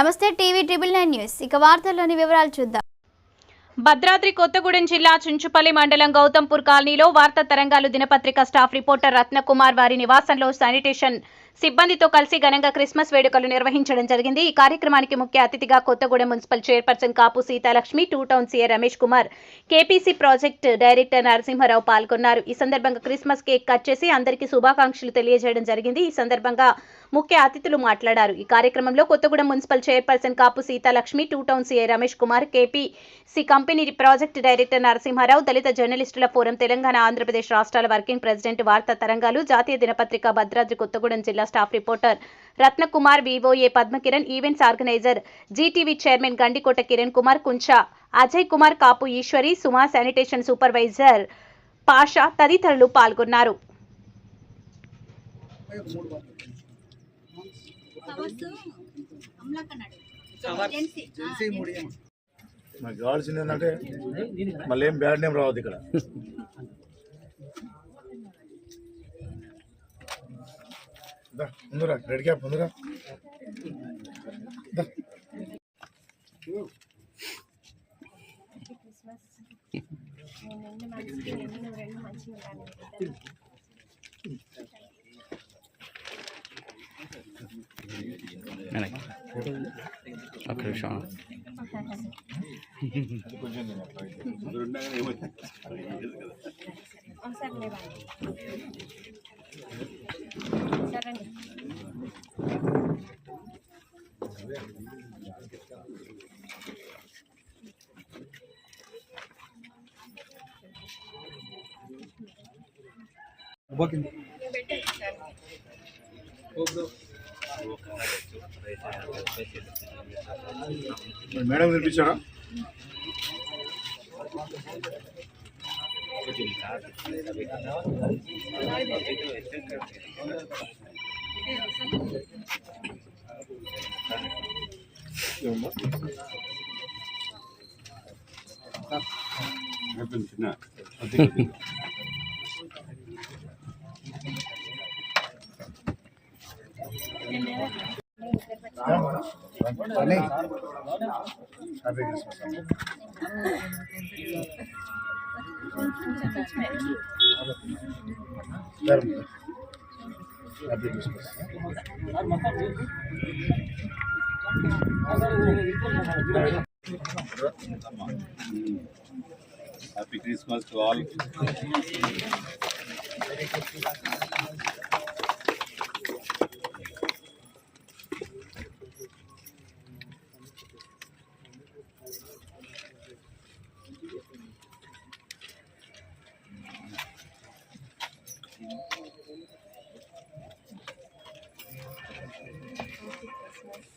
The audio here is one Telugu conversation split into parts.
నమస్తే టీవీ ట్రిపుల్ నైన్ న్యూస్. ఇక వార్తల్లోని వివరాలు చూద్దాం. భద్రాద్రి కొత్తగూడెం జిల్లా చుంచుపల్లి మండలం గౌతంపూర్ కాలనీలో వార్తా తరంగాలు దినపత్రిక స్టాఫ్ రిపోర్టర్ రత్నకుమార్ వారి నివాసంలో శానిటేషన్ సిబ్బందితో కలిసి ఘనంగా క్రిస్మస్ వేడుకలు నిర్వహించడం జరిగింది. ఈ కార్యక్రమానికి ముఖ్య అతిథిగా Kothagudem municipal chairperson Kapu Seethalakshmi two town CA Ramesh Kumar KPC project director Narasimharao పాల్గొన్నారు. ఈ సందర్భంగా క్రిస్మస్ కేక్ కట్ చేసి అందరికీ శుభాకాంక్షలు తెలియజేయడం జరిగింది. ఈ సందర్భంగా ముఖ్య అతిథులు మాట్లాడారు. ఈ కార్యక్రమంలో Kothagudem municipal chairperson Kapu Seethalakshmi two town CA Ramesh Kumar KPC company project director Narasimharao దళిత జర్నలిస్టుల ఫోరం తెలంగాణ ఆంధ్రప్రదేశ్ రాష్ట్రాల వర్కింగ్ ప్రెసిడెంట్ వార్తా తరంగాలు జాతీయ దినపత్రిక భద్రాద్రి కొత్తగూడెం జిల్లా staff reporter. Ratnakumar VOA Padmakiran events organiser GTV chairman Gandikota Kiran Kumar Kuncha Ajay Kumar Kapu Eshwari Suma sanitation supervisor Pasha తదితరులు పాల్గొన్నారు. నాకు కావాల్సింది ఏంటంటే మళ్ళీ ఏం బ్యాడ్ నేమ్ రావద్దు ఇక్కడ. దా, ముందురా రెడ్ క్యాప్ ముందురా. దా. ఒక్క నిమిషం. మరి మేడం వినిపించారా ఏమమ్మా? అన్నీ. హ్యాపీ క్రిస్మస్ అమ్మా. సరే. Happy Christmas Happy Christmas to all.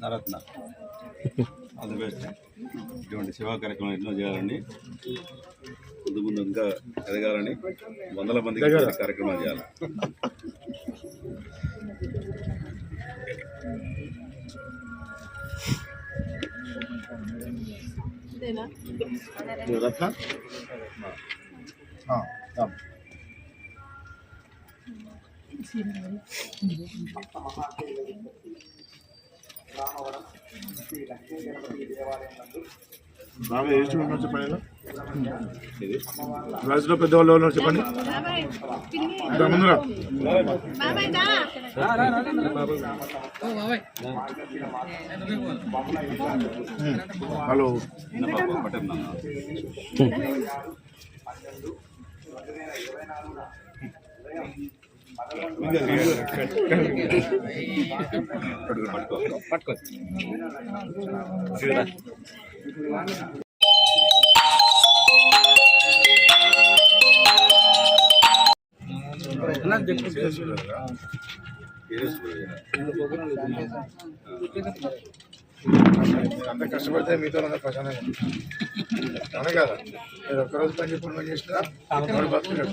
Naratna. All the best ఇటువంటి సేవా కార్యక్రమాలు ఎన్నో చేయాలని ముందు ముందు ఇంకా ఎదగాలని వందల మందికి కార్యక్రమాలు చేయాలి. నువ్వు రత్న ఆ, రా. బాగా ఏ స్టూడెంట్ ఉన్నారు చెప్పండి పెద్దవాళ్ళు ఎవరు చెప్పండి? ముందురా. హలో. నాన్న? పట్టుకో అంత కష్టపడితే మీతో అంత ప్రశాంతంగా అనే కదా? నేను ఒక్కరోజు పని చెప్పి పని చేసినా బతుకున్నాడు